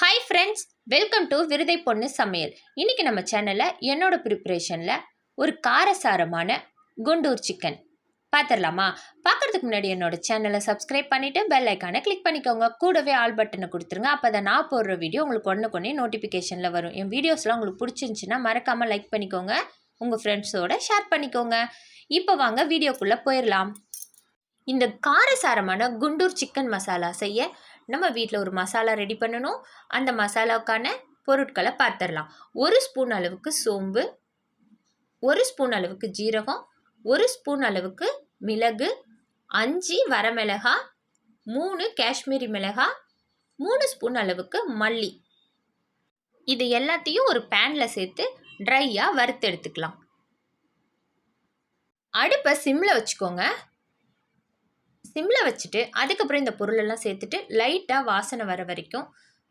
Hi friends welcome to விருதை பொண்ணு சமையல். இன்றைக்கி நம்ம சேனலில் என்னோட ப்ரிப்ரேஷனில் ஒரு காரசாரமான குண்டூர் சிக்கன் பார்த்துடலாமா? பார்க்கறதுக்கு முன்னாடி என்னோட சேனலை சப்ஸ்கிரைப் பண்ணிவிட்டு பெல் ஐக்கானை கிளிக் பண்ணிக்கோங்க. கூடவே ஆல் பட்டனை கொடுத்துருங்க. அப்போ தான் நான் போடுற வீடியோ உங்களுக்கு ஒன்று கொண்டே நோட்டிஃபிகேஷனில் வரும். என் வீடியோஸ்லாம் உங்களுக்கு பிடிச்சிருந்துச்சின்னா மறக்காமல் லைக் பண்ணிக்கோங்க. உங்கள் ஃப்ரெண்ட்ஸோட ஷேர் பண்ணிக்கோங்க. இப்போ வாங்க வீடியோக்குள்ளே போயிடலாம். இந்த காரசாரமான குண்டூர் சிக்கன் மசாலா செய்ய நம்ம வீட்டில் ஒரு மசாலா ரெடி பண்ணணும். அந்த மசாலாவுக்கான பொருட்களை பார்த்துடலாம் ஒரு ஸ்பூன் அளவுக்கு சோம்பு ஒரு ஸ்பூன் அளவுக்கு ஜீரகம் ஒரு ஸ்பூன் அளவுக்கு மிளகு அஞ்சு வரமிளகா மூணு காஷ்மீரி மிளகா மூணு ஸ்பூன் அளவுக்கு மல்லி. இது எல்லாத்தையும் ஒரு பேனில் சேர்த்து ட்ரையாக வறுத்து எடுத்துக்கலாம். அடுப்பை சிம்மில் வச்சுக்கோங்க. சிம்மில் வச்சுட்டு அதுக்கப்புறம் இந்த பொருளெல்லாம் சேர்த்துட்டு லைட்டாக வாசனை வர வரைக்கும்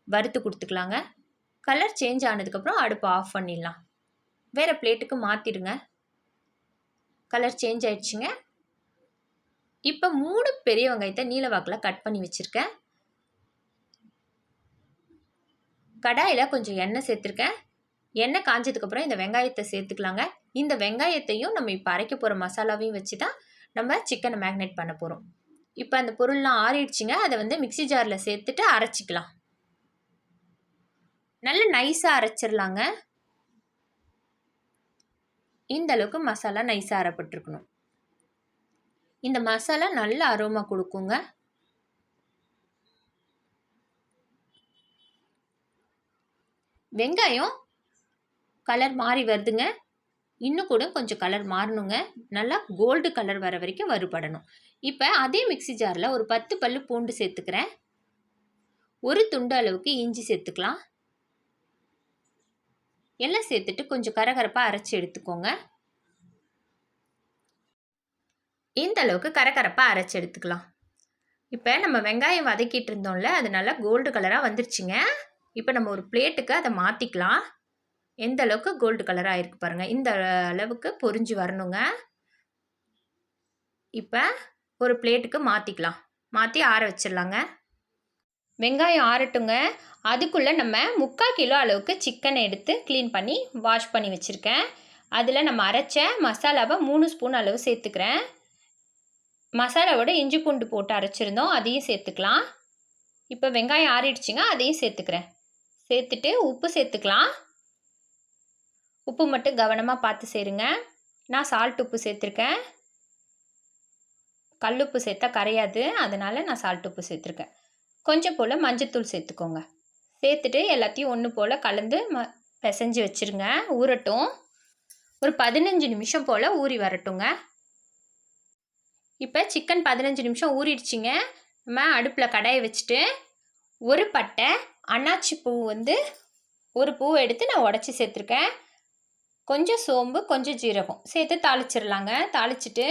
வறுத்து கொடுத்துக்கலாங்க. கலர் சேஞ்ச் ஆனதுக்கப்புறம் அடுப்பு ஆஃப் பண்ணிடலாம். வேறு பிளேட்டுக்கு மாற்றிடுங்க கலர் சேஞ்ச் ஆயிடுச்சுங்க. இப்போ மூணு பெரிய வெங்காயத்தை நீல வாக்கில் கட் பண்ணி வச்சுருக்கேன். கடாயில் கொஞ்சம் எண்ணெய் சேர்த்துருக்கேன். எண்ணெய் காஞ்சதுக்கப்புறம் இந்த வெங்காயத்தை சேர்த்துக்கலாங்க. இந்த வெங்காயத்தையும் நம்ம இப்போ அரைக்க போகிற மசாலாவையும் வச்சு தான் நம்ம சிக்கனை மேக்னேட் பண்ண போகிறோம் இப்போ அந்த பொருள்லாம் ஆறிடுச்சுங்க. அதை வந்து மிக்சி ஜாரில் சேர்த்துட்டு அரைச்சிக்கலாம். நல்ல நைஸாக அரைச்சிடலாங்க இந்த அளவுக்கு மசாலா நைஸாக அரைப்பட்டிருக்கணும். இந்த மசாலா நல்ல அரோமா கொடுக்குங்க. வெங்காயம் கலர் மாறி வருதுங்க. இன்னும் கூட கொஞ்சம் கலர் மாறணுங்க. நல்லா கோல்டு கலர் வர வரைக்கும் வறுபடணும். இப்போ அதே மிக்சி ஜாரில் ஒரு பத்து பல்லு பூண்டு சேர்த்துக்கிறேன். ஒரு துண்டு அளவுக்கு இஞ்சி சேர்த்துக்கலாம். எல்லாம் சேர்த்துட்டு கொஞ்சம் கரகரப்பாக அரைச்சி எடுத்துக்கோங்க. இந்த அளவுக்கு கரகரப்பாக அரைச்சி எடுத்துக்கலாம். இப்போ நம்ம வெங்காயம் வதக்கிட்டு இருந்தோம்ல அது நல்லா கோல்டு கலராக வந்துருச்சுங்க. இப்போ நம்ம ஒரு பிளேட்டுக்கு அதை மாற்றிக்கலாம் எந்த அளவுக்கு கோல்டு கலராக இருக்கு பாருங்கள் இந்த அளவுக்கு பொறிஞ்சு வரணுங்க. இப்போ ஒரு பிளேட்டுக்கு மாற்றிக்கலாம் மாற்றி ஆற வச்சிடலாங்க. வெங்காயம் ஆறட்டுங்க. அதுக்குள்ளே நம்ம முக்கால் கிலோ அளவுக்கு சிக்கனை எடுத்து க்ளீன் பண்ணி வாஷ் பண்ணி வச்சுருக்கேன். அதில் நம்ம அரைச்ச மசாலாவை மூணு ஸ்பூன் அளவு சேர்த்துக்கிறேன். மசாலாவோட இஞ்சி பூண்டு போட்டு அரைச்சிருந்தோம். அதையும் சேர்த்துக்கலாம். இப்போ வெங்காயம் ஆறிடுச்சுங்க. அதையும் சேர்த்துக்கிறேன். சேர்த்துட்டு உப்பு சேர்த்துக்கலாம். உப்பு மட்டும் கவனமாக பார்த்து சேருங்க. நான் சால்ட் உப்பு சேர்த்துருக்கேன். கல்லுப்பு சேர்த்தா கரையாது. அதனால் நான் சால்ட் உப்பு சேர்த்துருக்கேன். கொஞ்சம் போல் மஞ்சத்தூள் சேர்த்துக்கோங்க. சேர்த்துட்டு எல்லாத்தையும் ஒன்று போல் கலந்து ம பிசைஞ்சு வச்சுருங்க. ஊறட்டும். ஒரு பதினஞ்சு நிமிஷம் போல் ஊறி வரட்டுங்க. இப்போ சிக்கன் பதினஞ்சு நிமிஷம் ஊறிடுச்சிங்க. நம்ம அடுப்பில் கடாயை வச்சுட்டு ஒரு பட்டை அன்னாச்சி பூ வந்து ஒரு பூ எடுத்து நான் உடச்சி சேர்த்துருக்கேன். கொஞ்சம் சோம்பு கொஞ்சம் ஜீரகம் சேர்த்து தாளிச்சிடலாங்க தாளிச்சிட்டு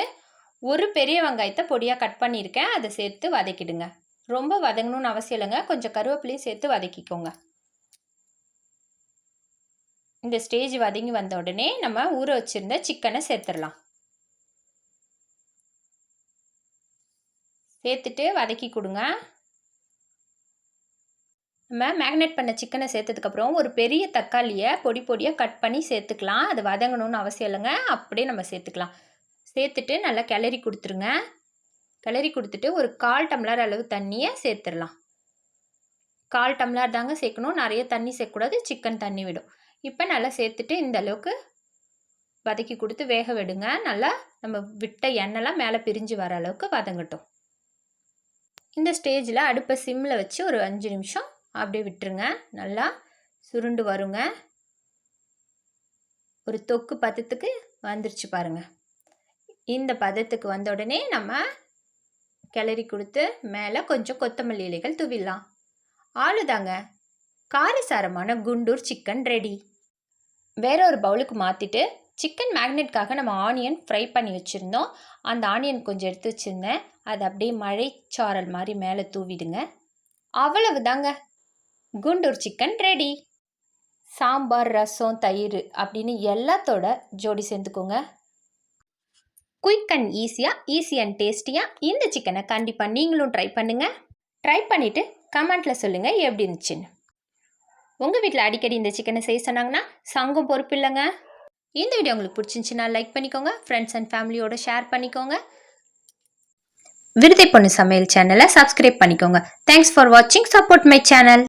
ஒரு பெரிய வெங்காயத்தை பொடியாக கட் பண்ணியிருக்கேன். அதை சேர்த்து வதக்கிடுங்க. ரொம்ப வதங்கணும்னு அவசியம் இல்லைங்க. கொஞ்சம் கருவேப்பிலையும் சேர்த்து வதக்கிக்கோங்க. இந்த ஸ்டேஜ் வதங்கி வந்த உடனே நம்ம ஊற வச்சுருந்த சிக்கனை சேர்த்துடலாம். சேர்த்துட்டு வதக்கி கொடுங்க. நம்ம மேக்னேட் பண்ண சிக்கனை சேர்த்ததுக்கப்புறம் ஒரு பெரிய தக்காளியை பொடி பொடியாக கட் பண்ணி சேர்த்துக்கலாம். அது வதங்கணும்னு அவசியம் இல்லைங்க. அப்படியே நம்ம சேர்த்துக்கலாம். சேர்த்துட்டு நல்லா கிளறி கொடுத்துருங்க. கிளறி கொடுத்துட்டு ஒரு கால் டம்ளர் அளவு தண்ணியை சேர்த்துடலாம். கால் டம்ளர் தாங்க சேர்க்கணும். நிறைய தண்ணி சேர்க்கக்கூடாது. சிக்கன் தண்ணி விடும். இப்போ நல்லா சேர்த்துட்டு இந்த அளவுக்கு வதக்கி கொடுத்து வேக விடுங்க. நல்லா நம்ம விட்ட எண்ணெய்லாம் மேலே பிரிஞ்சு வர அளவுக்கு வதங்கட்டும். இந்த ஸ்டேஜில் அடுப்பை சிம்மில் வச்சு ஒரு அஞ்சு நிமிஷம் அப்படியே விட்டுருங்க. நல்லா சுருண்டு வருங்க. ஒரு தொக்கு பதத்துக்கு வந்துருச்சு பாருங்கள் இந்த பதத்துக்கு வந்த உடனே நம்ம கிளறி கொடுத்து மேலே கொஞ்சம் கொத்தமல்லி இலைகள் தூவிடலாம். ஆளுதாங்க. காரசாரமான குண்டூர் சிக்கன் ரெடி வேற ஒரு பவுலுக்கு மாற்றிட்டு சிக்கன் மேக்னெட்காக நம்ம ஆனியன் ஃப்ரை பண்ணி வச்சுருந்தோம். அந்த ஆனியன் கொஞ்சம் எடுத்து வச்சுருந்தேன். அது அப்படியே மழைச்சாரல் மாதிரி மேலே தூவிடுங்க. அவ்வளவு தாங்க குண்டூர் சிக்கன் ரெடி. சாம்பார் ரசம் தயிர் அப்படின்னு எல்லாத்தோட ஜோடி சேர்ந்துக்கோங்க. குயிக் அண்ட் ஈஸியாக ஈஸி அண்ட் டேஸ்டியாக இந்த சிக்கனை கண்டிப்பாக நீங்களும் ட்ரை பண்ணுங்கள் ட்ரை பண்ணிவிட்டு கமெண்ட்டில் சொல்லுங்கள் எப்படி இருந்துச்சுன்னு. உங்கள் வீட்டில் அடிக்கடி இந்த சிக்கனை செய்ய சொன்னாங்கன்னா சங்கம் பொறுப்பு இல்லைங்க. இந்த வீடியோ உங்களுக்கு பிடிச்சிருந்துச்சுன்னா லைக் பண்ணிக்கோங்க. ஃப்ரெண்ட்ஸ் அண்ட் ஃபேமிலியோட ஷேர் பண்ணிக்கோங்க. விருதை பொண்ணு சமையல் சேனலை சப்ஸ்கிரைப் பண்ணிக்கோங்க. தேங்க்ஸ் ஃபார் வாட்சிங் சப்போர்ட் மை சேனல்